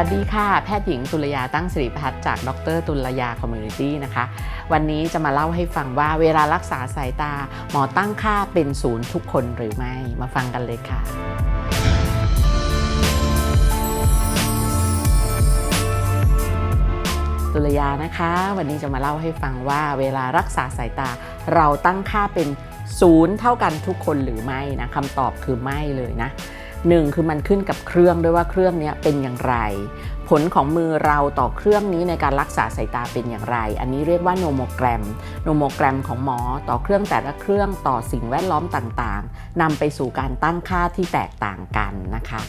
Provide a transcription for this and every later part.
วัสดีค่ะ แพทย์หญิงตุลยาตั้งสิริพัฒน์จาก ดรตุลยาคอมมูนิตี้นะคะ วันนี้จะมาเล่าให้ฟังว่าเวลารักษาสายตา หมอตั้งค่าเป็นศูนย์ทุกคนหรือไม่ มาฟังกันเลยค่ะ ตุลยานะคะ วันนี้จะมาเล่าให้ฟังว่าเวลารักษาสายตา เราตั้งค่าเป็นศูนย์เท่ากันทุกคนหรือไม่นะคำตอบคือไม่เลยนะ หนึ่งคือมันขึ้นกับเครื่องด้วยว่าเครื่องนี้เป็นอย่างไร ผลของมือเราต่อเครื่องนี้ในการรักษาสายตาเป็นอย่างไร อันนี้เรียกว่าโนโมแกรม โนโมแกรมของหมอต่อเครื่องแต่ละเครื่องต่อสิ่งแวดล้อมต่างๆนำไปสู่การตั้งค่าที่แตกต่างกันนะคะ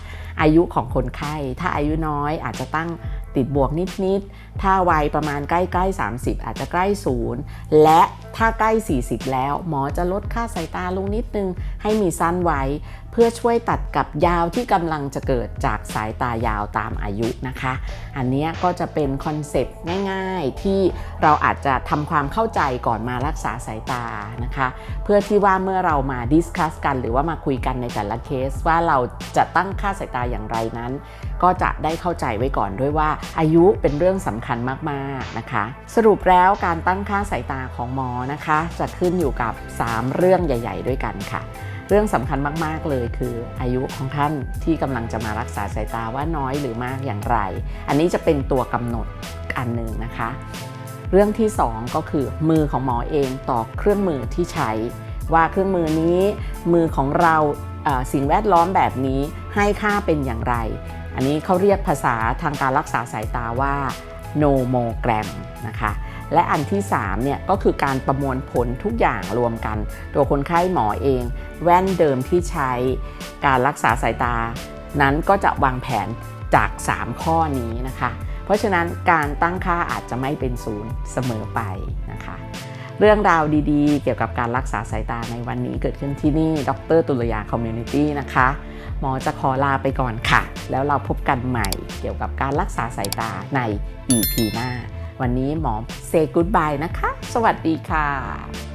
อายุของคนไข้ ถ้าอายุน้อยอาจจะตั้งติดบวกนิดๆถ้าวัยประมาณใกล้ๆ30 อาจจะใกล้ศูนย์และถ้าใกล้ 40 แล้วหมอจะลดค่าสายตาลงนิดนึง ให้มีสั้นไว้ เพื่อช่วยตัดกับยาวที่กำลังจะเกิดจากสายตายาวตามอายุนะคะ อันนี้ก็จะเป็นคอนเซปต์ง่ายๆ ที่เราอาจจะทำความเข้าใจก่อนมารักษาสายตานะคะ เพื่อที่ว่าเมื่อเรามาดิสคัสกัน หรือว่ามาคุยกันในแต่ละเคสว่าเราจะตั้งค่าสายตาอย่างไรนั้นก็จะได้เข้าใจไว้ก่อนด้วยว่าอายุเป็นเรื่องสำคัญมากๆนะคะ สรุปแล้วการตั้งค่าสายตาของหมอนะคะจะขึ้นอยู่กับ 3 เรื่องใหญ่ ๆ ด้วยกันค่ะ เรื่องสำคัญมากๆเลยคืออายุของท่านที่กำลังจะมารักษาสายตาว่าน้อยหรือมากอย่างไร อันนี้จะเป็นตัวกำหนดอันหนึ่งนะคะ เรื่องที่ 2 ก็คือมือของหมอเองต่อเครื่องมือที่ใช้ ว่าเครื่องมือนี้มือของเราสิ่งแวดล้อมแบบนี้ให้ค่าเป็นอย่างไร อันนี้เขาเรียกภาษาทางการรักษาสายตาว่า nomogram นะคะ และอันที่3เนี่ยก็คือการประมวลผลทุกอย่างรวมกัน ตัวคนไข้หมอเอง แว่นเดิมที่ใช้การรักษาสายตา นั้นก็จะวางแผนจาก 3 ข้อนี้นะคะ เพราะฉะนั้นการตั้งค่าอาจจะไม่เป็นศูนย์เสมอไปนะคะ เรื่องราวดีๆ เกี่ยวกับการรักษาสายตาในวันนี้เกิดขึ้นที่นี่ ดรตุลยาคอมมูนิตี้นะคะ หมอจะขอลาไปก่อนค่ะ แล้วเราพบกันใหม่เกี่ยวกับการรักษาสายตาใน EP หน้า วันนี้หมอเซกูดบายนะคะ สวัสดีค่ะ